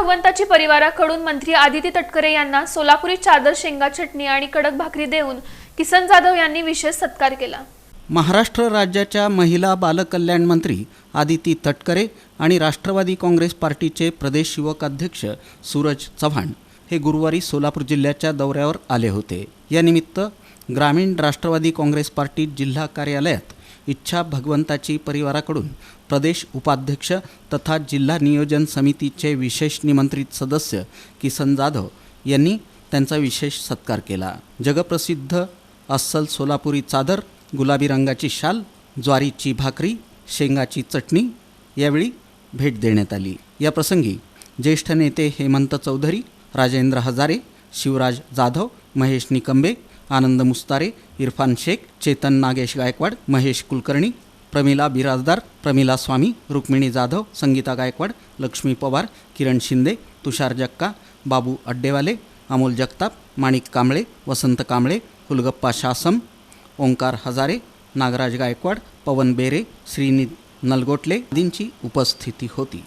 भगवंताची परिवाराकडून मंत्री आदिती तटकरे यांना सोलापुरी चादर शेंगा चटणी आणि कडक भाकरी देऊन किसन जाधव यांनी विशेष सत्कार केला. महाराष्ट्र राज्याच्या महिला बालकल्याण मंत्री आदिती तटकरे आणि राष्ट्रवादी काँग्रेस पार्टीचे प्रदेश युवक अध्यक्ष सूरज चव्हाण हे गुरुवारी सोलापूर जिल्ह्याच्या दौऱ्यावर आले होते. यानिमित्त ग्रामीण राष्ट्रवादी काँग्रेस पार्टी जिल्हा कार्यालयात इच्छा भगवंताची परिवाराकडून प्रदेश उपाध्यक्ष तथा जिल्हा नियोजन समितीचे विशेष निमंत्रित सदस्य किसन जाधव यांनी त्यांचा विशेष सत्कार केला. जगप्रसिद्ध अस्सल सोलापुरी चादर गुलाबी रंगाची शाल ज्वारीची भाकरी शेंगाची चटणी यावेळी भेट देण्यात आली. या प्रसंगी ज्येष्ठ नेते हेमंत चौधरी राजेंद्र हजारे शिवराज जाधव महेश निकंबे आनंद मुस्तारे इरफान शेख चेतन नागेश गायकवाड महेश कुलकर्णी प्रमिला बिराजदार प्रमिला स्वामी रुक्मिणी जाधव संगीता गायकवाड लक्ष्मी पवार किरण शिंदे तुषार जक्का बाबू अड्डेवाले अमोल जगताप माणिक कांबळे वसंत कांबळे कुलगप्पा शासम ओंकार हजारे नागराज गायकवाड पवन बेरे श्रीनी नलगोटले आदींची उपस्थिती होती.